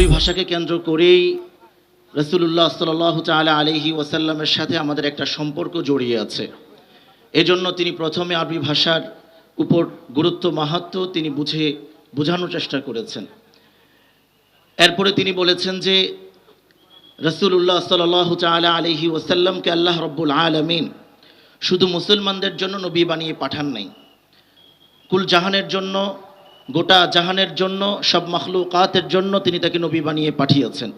আরবি ভাষাকে কেন্দ্র করেই রসুল্লাহ সাল্লাহ তালা আলহি ওয়াসাল্লামের সাথে আমাদের একটা সম্পর্ক জড়িয়ে আছে। এজন্য তিনি প্রথমে আরবি ভাষার উপর গুরুত্ব মাহাত্ম তিনি বুঝে, বোঝানোর চেষ্টা করেছেন। এরপরে তিনি বলেছেন যে রসুল্লাহ সাল্লাহ তালা আলহি ওয়াসাল্লামকে আল্লাহ রব্বুল আলমিন শুধু মুসলমানদের জন্য নবী বানিয়ে পাঠান নাই। কুল জাহানের জন্য গোটা জাহানের জন্য, সব মখলুকাতের জন্য তিনি তাকে নবী বানিয়ে পাঠিয়েছেন।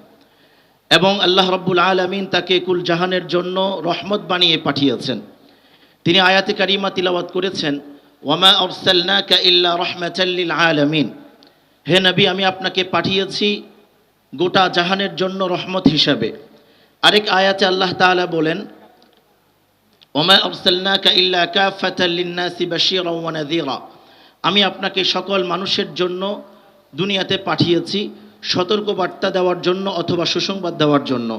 এবং আল্লাহ রব্বুল আলমিন তাকে কুল জাহানের জন্য রহমত বানিয়ে পাঠিয়েছেন। তিনি আয়াতে কারিমা তিলাওয়াত করেছেন, ওয়ামা অরসাল্লাকা ইল্লা রহমাতাল্লিল আলামিন। হে নবী, আমি আপনাকে পাঠিয়েছি গোটা জাহানের জন্য রহমত হিসাবে। আরেক আয়াতে আল্লাহ তাআলা বলেন ওমা আরসালনাকা ইল্লা কাফাতাল লিন্নাসি বাশীরা ওয়া নাযীরা। আমি আপনাকে সকল মানুষের জন্য দুনিয়াতে পাঠিয়েছি সতর্ক বার্তা দেওয়ার জন্য অথবা সুসংবাদ দেওয়ার জন্য।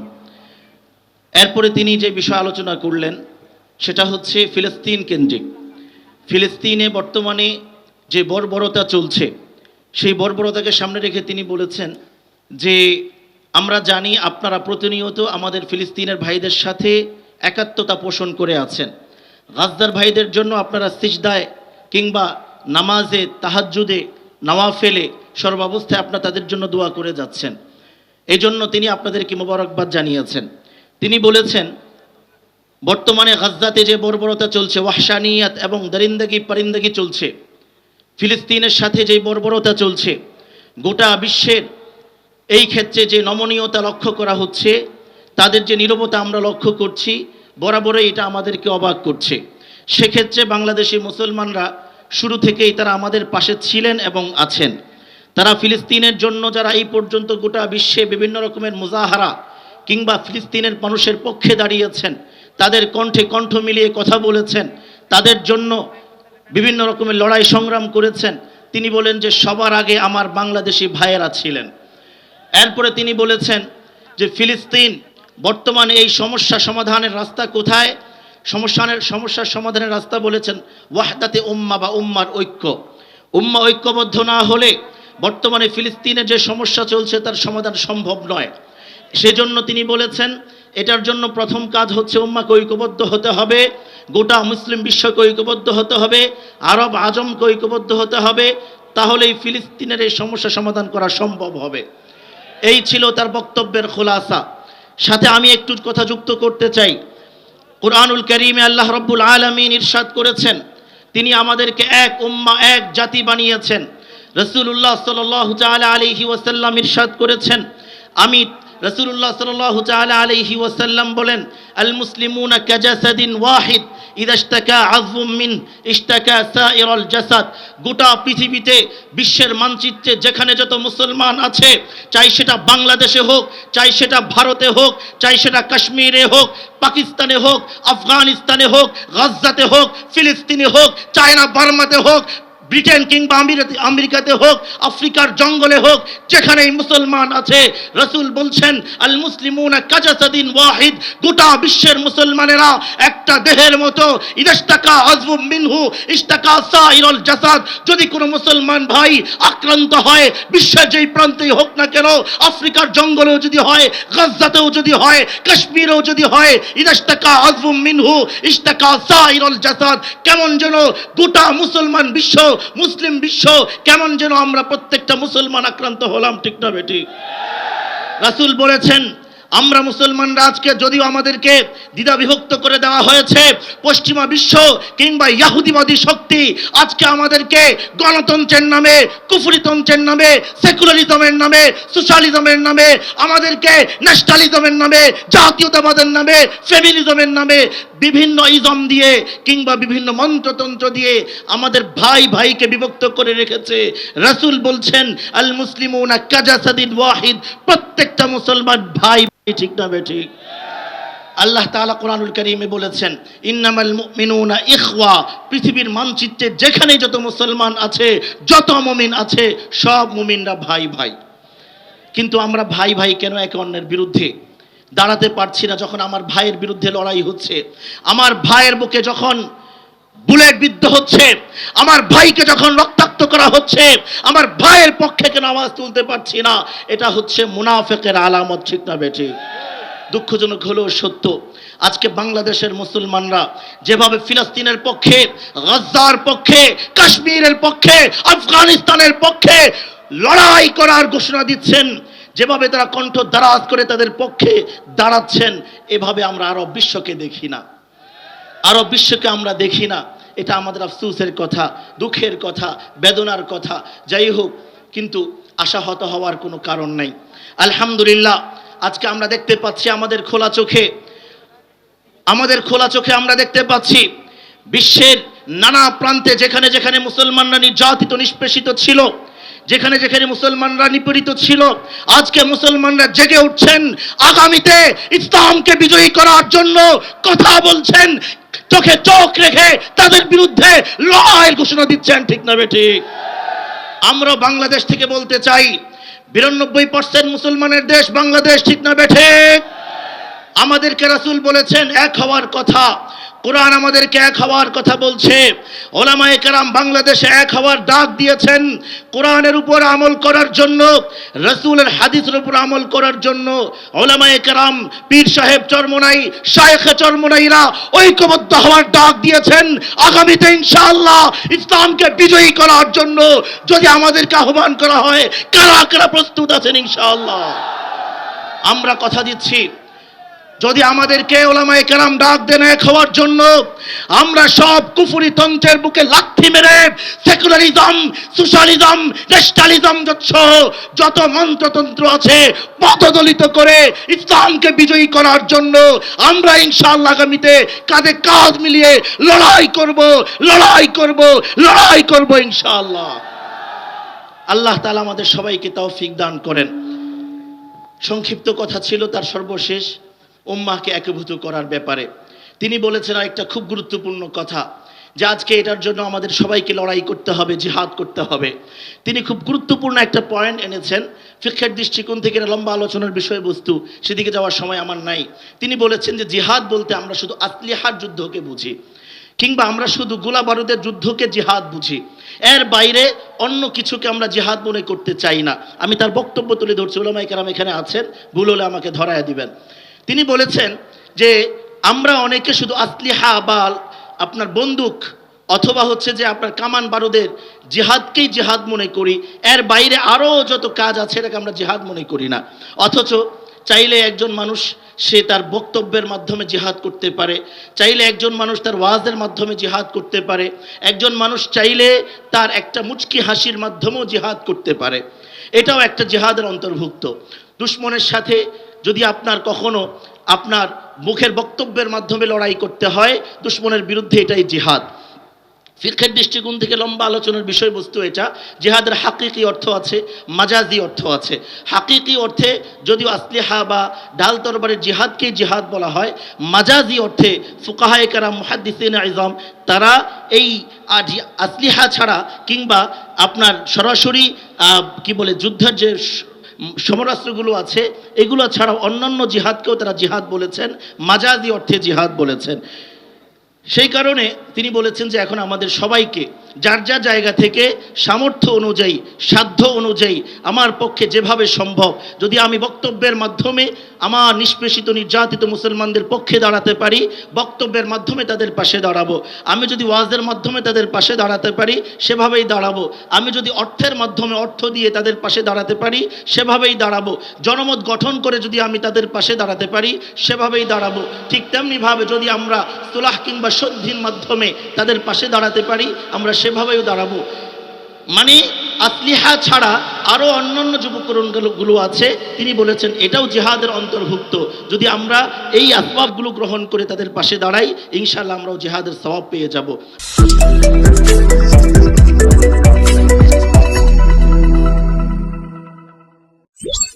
এরপরে তিনি যে বিষয় আলোচনা করলেন, সেটা হচ্ছে ফিলিস্তিন কেন্দ্রিক। ফিলিস্তিনে বর্তমানে যে বর্বরতা চলছে, সেই বর্বরতাকে সামনে রেখে তিনি বলেছেন যে, আমরা জানি আপনারা প্রতিনিয়ত আমাদের ফিলিস্তিনের ভাইদের সাথে একাত্মতা পোষণ করে আছেন। গাজদার ভাইদের জন্য আপনারা সিজদায় কিংবা নামাজে, তাহাজ্জুদে, নওয়াফেলে সর্বাবস্থায় আপনার তাদের জন্য দোয়া করে যাচ্ছেন। এই জন্য তিনি আপনাদেরকে মোবারকবাদ জানিয়েছেন। তিনি বলেছেন, বর্তমানে গাজদাতে যে বর্বরতা চলছে ওয়াহসানিয়াত এবং দরিন্দগি পরিন্দগি চলছে, ফিলিস্তিনের সাথে যে বর্বরতা চলছে, গোটা বিশ্বের এই ক্ষেত্রে যে নমনীয়তা লক্ষ্য করা হচ্ছে, তাদের যে নীরবতা আমরা লক্ষ্য করছি, বরাবরই এটা আমাদেরকে অবাক করছে। সেক্ষেত্রে বাংলাদেশি মুসলমানরা শুরু থেকেই তারা আমাদের পাশে ছিলেন এবং আছেন। তারা ফিলিস্তিনের জন্য যারা এই পর্যন্ত গোটা বিশ্বে বিভিন্ন রকমের মুজাহারা কিংবা ফিলিস্তিনের মানুষের পক্ষে দাঁড়িয়েছেন, তাদের কণ্ঠে কণ্ঠ মিলিয়ে কথা বলেছেন, তাদের জন্য বিভিন্ন রকমের লড়াই সংগ্রাম করেছেন। তিনি বলেন যে, সবার আগে আমার বাংলাদেশি ভাইয়েরা ছিলেন। এরপরে তিনি বলেছেন যে, ফিলিস্তিন বর্তমানে এই সমস্যা সমাধানের রাস্তা কোথায়? সমস্যানের সমস্যার সমাধানের রাস্তা বলেছেন, ওয়াহদাতে উম্মা বা উম্মার ঐক্য। উম্মা ঐক্যবদ্ধ না হলে বর্তমানে ফিলিস্তিনের যে সমস্যা চলছে তার সমাধান সম্ভব নয়। সেজন্য তিনি বলেছেন, এটার জন্য প্রথম কাজ হচ্ছে উম্মাকে ঐক্যবদ্ধ হতে হবে, গোটা মুসলিম বিশ্বকে ঐক্যবদ্ধ হতে হবে, আরব আজমকে ঐক্যবদ্ধ হতে হবে, তাহলেই ফিলিস্তিনের এই সমস্যা সমাধান করা সম্ভব হবে। এই ছিল তার বক্তব্যের খোলাসা। সাথে আমি একটু কথা যুক্ত করতে চাই। কোরআনুল করিমে আল্লাহ রব্বুল আলমিন ইরশাদ করেছেন। তিনি আমাদেরকে এক উম্মা, এক জাতি বানিয়েছেন। রসুল্লাহ সাল আলিহি ওয়াসাল্লাম ইরশাদ করেছেন, আমি রসুল্লাহ সাল্লাহ তালা আলহি ওয়াসাল্লাম বলেন আল মুসলিমুনা কাজাসাদিন ওয়াহিদ ইদাস্তাকা আজম মিন ইস্তাকা সাইরল জাসাদ। গোটা পৃথিবীতে, বিশ্বের মানচিত্রে যেখানে যত মুসলমান আছে, চাই সেটা বাংলাদেশে হোক, চাই সেটা ভারতে হোক, চাই সেটা কাশ্মীরে হোক, পাকিস্তানে হোক, আফগানিস্তানে হোক, গাজ্জাতে হোক, ফিলিস্তিনে হোক, চায়না বার্মাতে হোক ব্রিটেন কিংবা আমেরিকাতে হোক, আফ্রিকার জঙ্গলে হোক, যেখানেই মুসলমান আছে, রসুল বলছেন আল মুসলিমুনা কাজাসাদিন ওয়াহিদ গোটা বিশ্বের মুসলমানেরা একটা দেহের মতো ইদাস্তাকা আজবুম মিনহু ইস্তাকা সাইরুল জাসাদ যদি কোনো মুসলমান ভাই আক্রান্ত হয়, বিশ্বের যেই প্রান্তেই হোক না কেন, আফ্রিকার জঙ্গলেও যদি হয়, গাজ্জাতেও যদি হয়, কাশ্মীরেও যদি হয় ইদাস্তাকা আজবুম মিনহু ইস্তাকা সাইরুল জাসাদ কেমন যেন গোটা মুসলমান বিশ্ব মুসলিম বিশ্ব কেমন যেন আমরা প্রত্যেকটা মুসলমান আক্রান্ত হলাম ঠিক না বেটি? রাসুল বলেছেন আমরা মুসলমানরা আজকে যদিও আমাদেরকে দ্বিধা বিভক্ত করে দেওয়া হয়েছে, পশ্চিমা বিশ্ব কিংবা ইয়াহুদিবাদী শক্তি আজকে আমাদেরকে গণতন্ত্রের নামে, কুফরিতন্ত্রের নামে, সেকুলারিজমের নামে, সোশ্যালিজমের নামে, আমাদেরকে ন্যাশনালিজমের নামে, জাতীয়তাবাদের নামে, ফেমিনিজমের নামে বিভিন্ন ইজম দিয়ে কিংবা বিভিন্ন মন্ত্রতন্ত্র দিয়ে আমাদের ভাই ভাইকে বিভক্ত করে রেখেছে। রাসূল বলছেন আল মুসলিমুনা কাজাসাদিন ওয়াহিদ, প্রত্যেকটা মুসলমান ভাই ঠিক না ঠিক? আল্লাহ তাআলা কোরআনুল কারীমে বলেছেন, ইন্নামাল মুমিনুনা ইখওয়া পৃথিবীর মানচিত্রে যেখানে যত মুসলমান আছে, যত মুমিন আছে, সব মুমিনরা ভাই ভাই। কিন্তু আমরা ভাই ভাই কেন একে অন্যের বিরুদ্ধে? দাঁড়াতে পারছি না যখন আমার ভাইয়ের বিরুদ্ধে লড়াই হচ্ছে। আমার ভাইয়ের বুকে যখন বুলেট বিদ্ধ হচ্ছে। আমার ভাইকে যখন রক্তাক্ত করা হচ্ছে, আমার ভাইয়ের পক্ষে কেন আওয়াজ তুলতে পারছি না? এটা হচ্ছে মুনাফেকের আলামত, ঠিক না বেঠি? দুঃখজনক হলেও সত্য। আজকে বাংলাদেশের মুসলমানরা যেভাবে ফিলিস্তিনের পক্ষে গাজার পক্ষে, কাশ্মীরের পক্ষে, আফগানিস্তানের পক্ষে লড়াই করার ঘোষণা দিচ্ছেন, যেভাবে তারা কণ্ঠ দারাজ করে তাদের পক্ষে দাঁড়াচ্ছেন, এভাবে আমরা আরব বিশ্বকে দেখি না। আরব বিশ্বকে আমরা দেখি না। এটা আমাদের আফসুসের কথা, দুঃখের কথা, বেদনার কথা, যাই হোক, কিন্তু আশাহত হওয়ার কোনো কারণ নাই। আলহামদুলিল্লাহ, আজকে আমরা দেখতে পাচ্ছি আমাদের খোলা চোখে। আমাদের খোলা চোখে আমরা দেখতে পাচ্ছি বিশ্বের নানা প্রান্তে যেখানে যেখানে মুসলমানরা নির্যাতিত, নিষ্পেষিত ছিল, যেখানে যেখানে মুসলমানরা নিপীড়িত ছিল, আজকে মুসলমানরা জেগে উঠছেন। আগামীতে ইসলামকে বিজয়ী করার জন্য কথা বলছেন। চোখে চোখ রেখে তাদের বিরুদ্ধে লড়াইয়ের ঘোষণা দিচ্ছেন, ঠিক না ঠিক? আমরা বাংলাদেশ থেকে বলতে চাই, বিরানব্বই পার্সেন্ট মুসলমানের দেশ বাংলাদেশ, ঠিক না বেঠে আমাদেরকে রাসূল বলেছেন, এক হওয়ার কথা। কোরআন আমাদেরকে এক হওয়ার কথা বলছে। ওলামায়ে কেরাম বাংলাদেশে এক হওয়ার ডাক দিয়েছেন কোরআনের উপর আমল করার জন্য, রসুলের হাদিসের উপর আমল করার জন্য। ওলামায়ে কেরাম, পীর সাহেব চরমনাই, শায়েখে চরমনাইরা ঐক্যবদ্ধ হওয়ার ডাক দিয়েছেন। আগামীতে ইনশাআল্লাহ ইসলামকে বিজয়ী করার জন্য যদি আমাদেরকে আহ্বান করা হয়, কারা কারা প্রস্তুত আছেন ইনশাআল্লাহ? আমরা কথা দিচ্ছি। যদি আমাদেরকে ওলামায়ে কেরাম ডাক দেন এক হওয়ার জন্য, আমরা সব কুফুরি তন্ত্রের বুকে লাথি মেরে সেকুলারিজম, সোশ্যালিজম, ন্যাশনালিজম সহ যত মন্ত্রতন্ত্র আছে পদদলিত করে ইসলামকে বিজয়ী করার জন্য আমরা ইনশাআল্লাহ আগামীতে কাঁধে কাঁধ মিলিয়ে লড়াই করব লড়াই করব লড়াই করব ইনশাআল্লাহ। আল্লাহ তালা আমাদের সবাইকে তৌফিক দান করেন। সংক্ষিপ্ত কথা ছিল, তার সর্বশেষ। উম্মাহকে একীভূত করার ব্যাপারে। তিনি বলেছেন একটা খুব গুরুত্বপূর্ণ কথা, যে আজকে এটার জন্য আমাদের সবাইকে লড়াই করতে হবে, জিহাদ করতে হবে। তিনি খুব গুরুত্বপূর্ণ একটা পয়েন্ট এনেছেন ফিক্ষের দৃষ্টিকোণ থেকে লম্বা আলোচনার বিষয়বস্তু, সেদিকে যাওয়ার সময় আমার নাই। তিনি বলেছেন যে জিহাদ বলতে আমরা শুধু আসলিহার যুদ্ধকে বুঝি, কিংবা আমরা শুধু গোলা বারুদের যুদ্ধকে জিহাদ বুঝি। এর বাইরে অন্য কিছুকে আমরা জিহাদ মনে করতে চাই না। আমি তার বক্তব্য তুলে ধরছি ওলামাই কারাম এখানে আছেন, ভুল হলে আমাকে ধরায় দিবেন। তিনি বলেছেন যে আমরা অনেকে শুধু আসলিহা বা আপনার বন্দুক, অথবা হচ্ছে যে আপনার কামান বারুদের জিহাদকেই জিহাদ মনে করি। এর বাইরে আরও যত কাজ আছে এটাকে আমরা জিহাদ মনে করি না। অথচ চাইলে একজন মানুষ সে তার বক্তব্যের মাধ্যমে জিহাদ করতে পারে, চাইলে একজন মানুষ তার ওয়াজের মাধ্যমে জিহাদ করতে পারে, একজন মানুষ চাইলে তার একটা মুচকি হাসির মাধ্যমেও জিহাদ করতে পারে। এটাও একটা জিহাদের অন্তর্ভুক্ত। দুশ্মনের সাথে যদি আপনার কখনো আপনার মুখের বক্তব্যের মাধ্যমে লড়াই করতে হয়, দুশ্মনের বিরুদ্ধে এটাই জিহাদ। ফিরকের দৃষ্টিকোণ থেকে লম্বা আলোচনার বিষয়বস্তু এটা। জেহাদের হাকিকি অর্থ আছে, মাজাজি অর্থ আছে। হাকিকি অর্থে যদিও আসলিহা বা ডাল তরবারের জিহাদকে জিহাদ বলা হয়, মাজাজি অর্থে ফুকাহায় কারাম, মুহাদ্দিসিন আজম তারা এই আসলিহা ছাড়া কিংবা আপনার সরাসরি কি বলে, যুদ্ধের যে সমরাস্ত্রগুলো আছে, এগুলো ছাড়াও অন্যান্য জিহাদকেও তারা জিহাদ বলেছেন, মাজাদি অর্থে জিহাদ বলেছেন। সেই কারণে তিনি বলেছেন যে এখন আমাদের সবাইকে, যার যার জায়গা থেকে সামর্থ্য অনুযায়ী, সাধ্য অনুযায়ী, আমার পক্ষে যেভাবে সম্ভব, যদি আমি বক্তব্যের মাধ্যমে আমার নিষ্পেষিত, নির্যাতিত মুসলমানদের পক্ষে দাঁড়াতে পারি, বক্তব্যের মাধ্যমে তাদের পাশে দাঁড়াবো। আমি যদি ওয়াজের মাধ্যমে তাদের পাশে দাঁড়াতে পারি, সেভাবেই দাঁড়াবো। আমি যদি অর্থের মাধ্যমে অর্থ দিয়ে তাদের পাশে দাঁড়াতে পারি, সেভাবেই দাঁড়াবো। জনমত গঠন করে যদি আমি তাদের পাশে দাঁড়াতে পারি, সেভাবেই দাঁড়াবো। ঠিক তেমনিভাবে যদি আমরা সুলাহ কিংবা সন্ধির মাধ্যমে তাদের পাশে দাঁড়াতে পারি, আমরা সেভাবেও দাঁড়াবো। মানে আসলিহা ছাড়া আরও অন্যান্য যুবকরণগুলো আছে, তিনি বলেছেন এটাও জেহাদের অন্তর্ভুক্ত। যদি আমরা এই আসবাবগুলো গ্রহণ করে তাদের পাশে দাঁড়াই ইনশাল্লাহ আমরাও জেহাদের স্বভাব পেয়ে যাব।